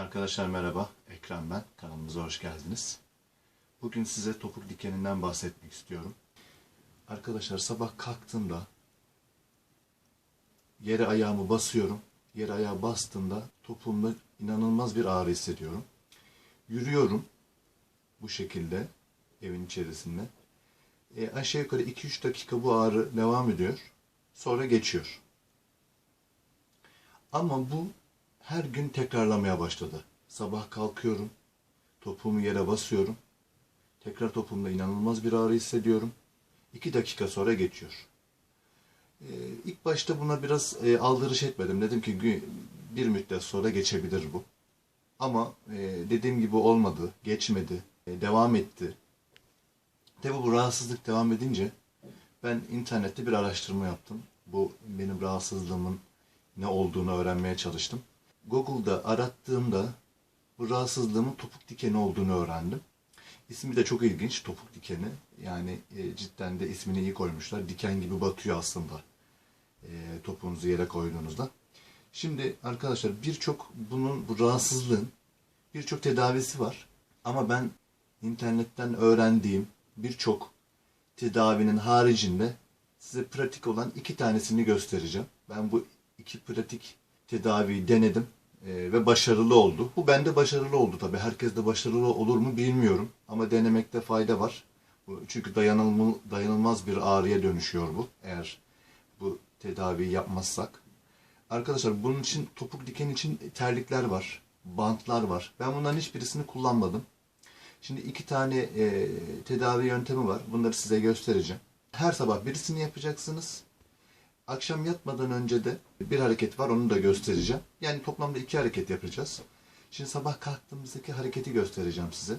Arkadaşlar merhaba, Ekrem ben. Kanalımıza hoş geldiniz. Bugün size topuk dikeninden bahsetmek istiyorum. Arkadaşlar sabah kalktığımda yere ayağımı basıyorum. Yere ayağı bastığımda topuğumda inanılmaz bir ağrı hissediyorum. Yürüyorum bu şekilde evin içerisinde. E, aşağı yukarı 2-3 dakika bu ağrı devam ediyor. Sonra geçiyor. Ama bu her gün tekrarlamaya başladı. Sabah kalkıyorum, topuğumu yere basıyorum. Tekrar topuğumda inanılmaz bir ağrı hissediyorum. İki dakika sonra geçiyor. Ee, ilk başta buna biraz e, aldırış etmedim. Dedim ki "Gü- bir müddet sonra geçebilir bu. Ama e, dediğim gibi olmadı, geçmedi, e, devam etti. Tabi bu rahatsızlık devam edince ben internette bir araştırma yaptım. Bu benim rahatsızlığımın ne olduğunu öğrenmeye çalıştım. Google'da arattığımda bu rahatsızlığımın topuk dikeni olduğunu öğrendim. İsmi de çok ilginç, topuk dikeni. Yani e, cidden de ismini iyi koymuşlar. Diken gibi batıyor aslında e, topuğunuzu yere koyduğunuzda. Şimdi arkadaşlar birçok bunun, bu rahatsızlığın birçok tedavisi var. Ama ben internetten öğrendiğim birçok tedavinin haricinde size pratik olan iki tanesini göstereceğim. Ben bu iki pratik tedaviyi denedim e, ve başarılı oldu. Bu bende başarılı oldu tabii. Herkes de başarılı olur mu bilmiyorum. Ama denemekte fayda var. Çünkü dayanılma, dayanılmaz bir ağrıya dönüşüyor bu. Eğer bu tedaviyi yapmazsak. Arkadaşlar bunun için topuk diken için terlikler var. Bantlar var. Ben bunların hiçbirisini kullanmadım. Şimdi iki tane e, tedavi yöntemi var. Bunları size göstereceğim. Her sabah birisini yapacaksınız. Akşam yatmadan önce de bir hareket var. Onu da göstereceğim. Yani toplamda iki hareket yapacağız. Şimdi sabah kalktığımızdaki hareketi göstereceğim size.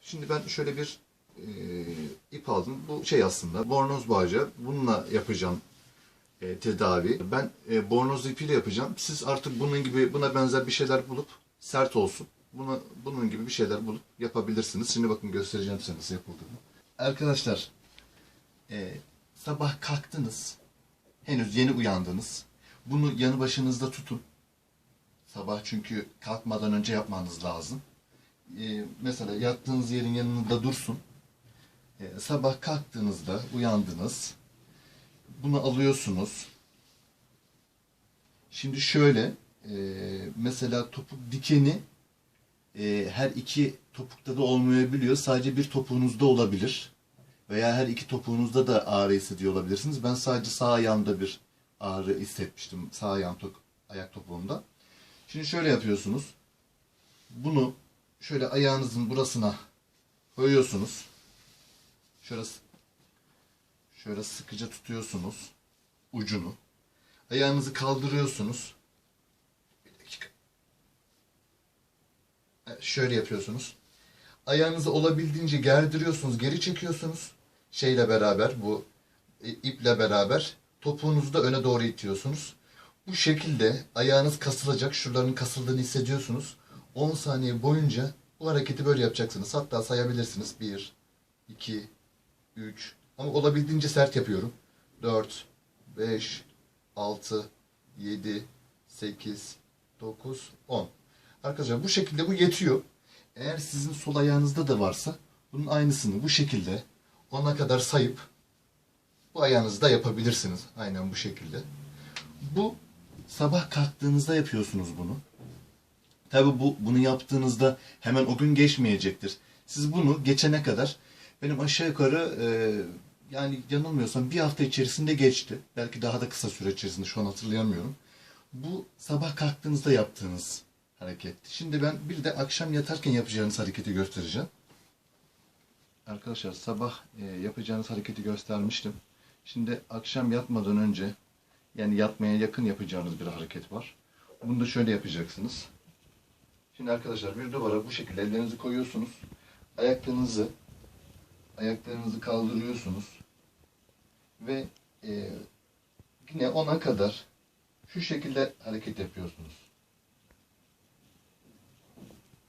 Şimdi ben şöyle bir e, ip aldım. Bu şey aslında bornoz bağcı. Bununla yapacağım e, tedavi. Ben e, bornoz ipiyle yapacağım. Siz artık bunun gibi buna benzer bir şeyler bulup sert olsun. Buna, bunun gibi bir şeyler bulup yapabilirsiniz. Şimdi bakın göstereceğim size nasıl yapıldığını. Arkadaşlar e, sabah kalktınız. Henüz yeni uyandınız. Bunu yanı başınızda tutun. Sabah çünkü kalkmadan önce yapmanız lazım. E, mesela yattığınız yerin yanında dursun. E, sabah kalktığınızda uyandınız. Bunu alıyorsunuz. Şimdi şöyle e, mesela topuk dikeni e, her iki topukta da olmayabiliyor. Sadece bir topuğunuzda olabilir. Veya her iki topuğunuzda da ağrı hissediyor olabilirsiniz. Ben sadece sağ ayağımda bir ağrı hissetmiştim. Sağ ayağım tok- ayak topuğumda. Şimdi şöyle yapıyorsunuz. Bunu şöyle ayağınızın burasına koyuyorsunuz. Şöyle Şöyle sıkıca tutuyorsunuz ucunu. Ayağınızı kaldırıyorsunuz. Bir dakika. Evet, Şöyle yapıyorsunuz. Ayağınızı olabildiğince gerdiriyorsunuz, geri çekiyorsunuz. Şeyle beraber bu iple beraber topuğunuzu da öne doğru itiyorsunuz. Bu şekilde ayağınız kasılacak. Şuraların kasıldığını hissediyorsunuz. 10 saniye boyunca bu hareketi böyle yapacaksınız. Hatta sayabilirsiniz. 1, 2, 3 ama olabildiğince sert yapıyorum. 4, 5, 6, 7, 8, 9, 10. Arkadaşlar bu şekilde bu yetiyor. Eğer sizin sol ayağınızda da varsa bunun aynısını bu şekilde 10'a kadar sayıp bu ayağınızda yapabilirsiniz. Aynen bu şekilde. Bu sabah kalktığınızda yapıyorsunuz bunu. Tabi bu bunu yaptığınızda hemen o gün geçmeyecektir. Siz bunu geçene kadar benim aşağı yukarı e, yani yanılmıyorsam bir hafta içerisinde geçti. Belki daha da kısa süre içerisinde şu an hatırlayamıyorum. Bu sabah kalktığınızda yaptığınız hareket. Şimdi ben bir de akşam yatarken yapacağınız hareketi göstereceğim. Arkadaşlar sabah e, yapacağınız hareketi göstermiştim. Şimdi akşam yatmadan önce yani yatmaya yakın yapacağınız bir hareket var. Bunu da şöyle yapacaksınız. Şimdi arkadaşlar bir duvara bu şekilde ellerinizi koyuyorsunuz. Ayaklarınızı ayaklarınızı kaldırıyorsunuz. Ve e, yine ona kadar şu şekilde hareket yapıyorsunuz.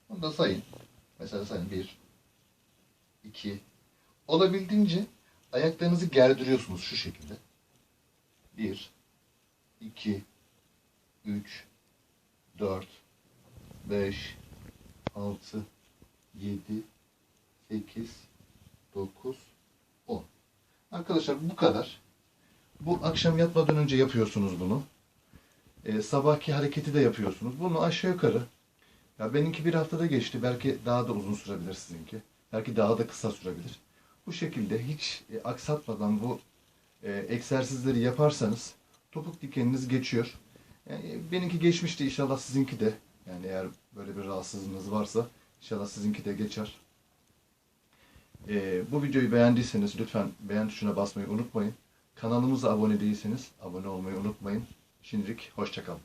Bunu da sayın. Mesela sayın 1 2 Olabildiğince ayaklarınızı gerdiriyorsunuz şu şekilde. 1 2 3 4 5 6, 7, 8, 9, 10. Arkadaşlar bu kadar. Bu akşam yatmadan önce yapıyorsunuz bunu. Ee, sabahki hareketi de yapıyorsunuz. Bunu aşağı yukarı. Ya benimki bir haftada geçti. Belki daha da uzun sürebilir sizinki. Belki daha da kısa sürebilir. Bu şekilde hiç e, aksatmadan bu e, egzersizleri yaparsanız topuk dikeniniz geçiyor. Yani benimki geçmişti inşallah sizinki de. Yani eğer böyle bir rahatsızlığınız varsa inşallah sizinki de geçer. Ee, bu videoyu beğendiyseniz lütfen beğen tuşuna basmayı unutmayın. Kanalımıza abone değilseniz abone olmayı unutmayın. Şimdilik hoşçakalın.